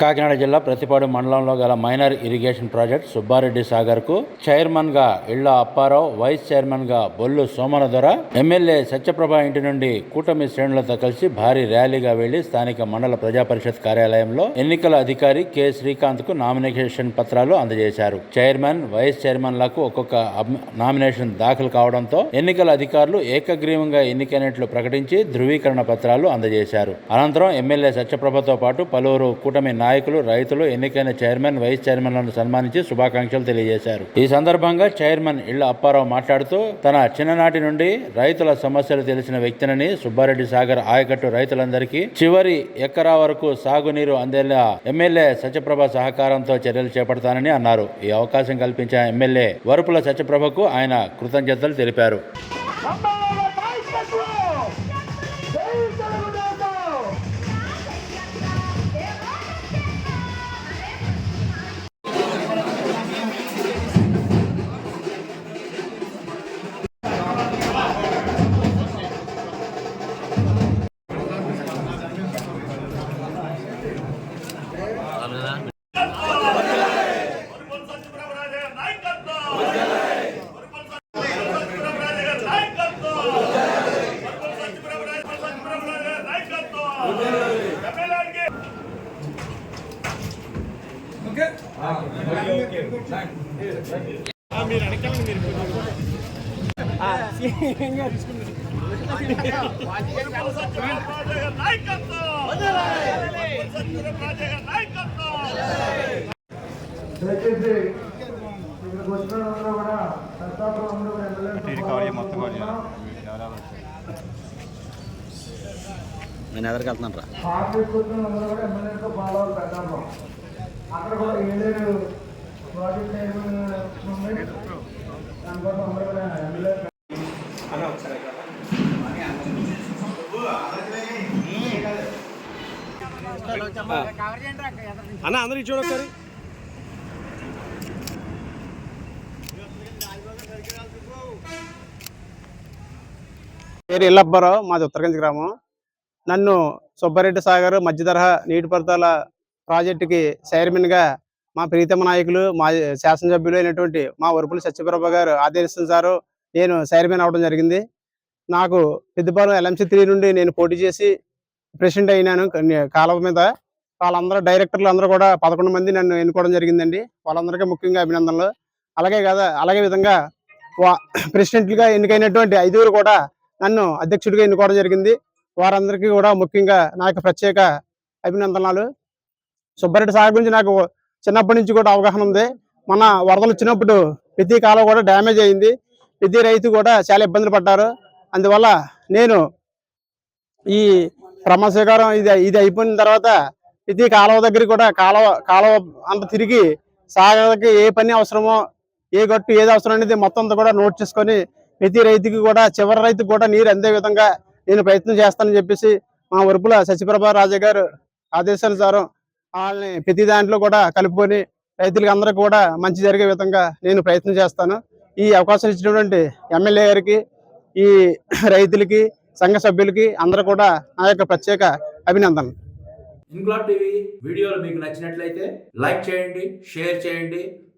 కాకినాడ జిల్లా ప్రతిపాడు మండలంలో గల మైనర్ ఇరిగేషన్ ప్రాజెక్ట్ సుబ్బారెడ్డి సాగర్కు చైర్మన్గా ఇళ్ళ అప్పారావు వైస్ చైర్మన్గా బొల్లు సోమన దొర ఎమ్మెల్యే సత్యప్రభ ఇంటి నుండి కూటమి శ్రేణులతో కలిసి భారీ ర్యాలీగా వెళ్ళి స్థానిక మండల ప్రజా పరిషత్ కార్యాలయంలో ఎన్నికల అధికారి కె. శ్రీకాంత్కు నామినేషన్ పత్రాలు అందజేశారు. చైర్మన్ వైస్ చైర్మన్లకు ఒక్కొక్క నామినేషన్ దాఖలు కావడంతో ఎన్నికల అధికారులు ఏకగ్రీవంగా ఎన్నికైనట్లు ప్రకటించి ధృవీకరణ పత్రాలు అందజేశారు. అనంతరం ఎమ్మెల్యే సత్యప్రభతో పాటు పలువురు కూటమి నాయకులు నాయకులు రైతులు ఎన్నికైన చైర్మన్ వైస్ చైర్మన్లను సన్మానించి శుభాకాంక్షలు తెలియజేశారు. ఈ సందర్భంగా చైర్మన్ ఇళ్ళ అప్పారావు మాట్లాడుతూ తన చిన్ననాటి నుండి రైతుల సమస్యలు తెలిసిన వ్యక్తినని సుబ్బారెడ్డి సాగర్ ఆయకట్టు రైతులందరికీ చివరి ఎకరా వరకు సాగునీరు అందేలా ఎమ్మెల్యే సత్యప్రభ సహకారంతో చర్యలు చేపడతానని అన్నారు. ఈ అవకాశం కల్పించిన ఎమ్మెల్యే వరుపుల సత్యప్రభకు ఆయన కృతజ్ఞతలు తెలిపారు. దయచేసి ఇక్కడికి వచ్చిన వాళ్ళందరూ కూడా ప్రస్తాపన ఎమ్మెల్యే నేను ఎదరికి వెళ్తున్నాను రా. అక్కడ కూడా ఏలేరు ప్రాజెక్ట్ దానికోసం అందరూ కూడా ఎమ్మెల్యే అన్న అందరికి ఇచ్చాడు ఒకసారి. పేరు ఇల్లబ్బారావు మాది ఉత్తరగంజ్ గ్రామం. నన్ను సుబ్బారెడ్డి సాగర్ మధ్యతరహా నీటిపారుదల ప్రాజెక్టుకి చైర్మన్గా మా ప్రీతమ నాయకులు మా శాసనసభ్యులు అయినటువంటి మా వరుపుల సత్యప్రభ గారు ఆదేశించారు నేను చైర్మన్ అవడం జరిగింది. నాకు పెద్దపాలెం ఎల్ఎంసీ త్రీ నుండి నేను పోటీ చేసి ప్రెసిడెంట్ అయినాను. కొన్ని- కాలువ మీద వాళ్ళందరూ డైరెక్టర్లు అందరూ కూడా పదకొండు మంది నన్ను ఎన్నుకోవడం జరిగిందండి. వాళ్ళందరికీ ముఖ్యంగా అభినందనలు. అలాగే కదా అలాగే విధంగా వా- ప్రెసిడెంట్లుగా ఎన్నికైనటువంటి ఐదుగురు కూడా నన్ను అధ్యక్షుడిగా ఎన్నుకోవడం జరిగింది. వారందరికీ కూడా ముఖ్యంగా నాకు ప్రత్యేక అభినందనలు. సుబ్బారెడ్డి సాగర్ గురించి నాకు చిన్నప్పటి నుంచి కూడా అవగాహన ఉంది. మన వరదలు వచ్చినప్పుడు ప్రతి కాలం కూడా డ్యామేజ్ అయింది. ప్రతి రైతు కూడా చాలా ఇబ్బందులు పడ్డారు. అందువల్ల నేను ఈ ప్రమాణ స్వీకారం ఇది ఇది అయిపోయిన తర్వాత ప్రతి కాలువ దగ్గర కూడా కాలువ కాలువ అంత తిరిగి సాగర్కి ఏ పని అవసరమో ఏ గట్టు ఏది అవసరం అనేది మొత్తం అంతా కూడా నోట్ చేసుకొని ప్రతి రైతుకి కూడా చివరి రైతుకు కూడా నీరు అందే విధంగా నేను ప్రయత్నం చేస్తానని చెప్పేసి మా ఉరుపుల సత్యప్రభ రాజా గారు ఆదేశానుసారం వాళ్ళని ప్రతి దాంట్లో కూడా కలుపుకొని రైతులకి అందరూ కూడా మంచి జరిగే విధంగా నేను ప్రయత్నం చేస్తాను. ఈ అవకాశం ఇచ్చినటువంటి ఎమ్మెల్యే గారికి ఈ రైతులకి సంఘ సభ్యులకి అందరూ కూడా నా యొక్క ప్రత్యేక అభినందనలు. ఇంక్లాబ్ టీవీ వీడియోలు మీకు నచ్చినట్లయితే లైక్ చేయండి షేర్ చేయండి.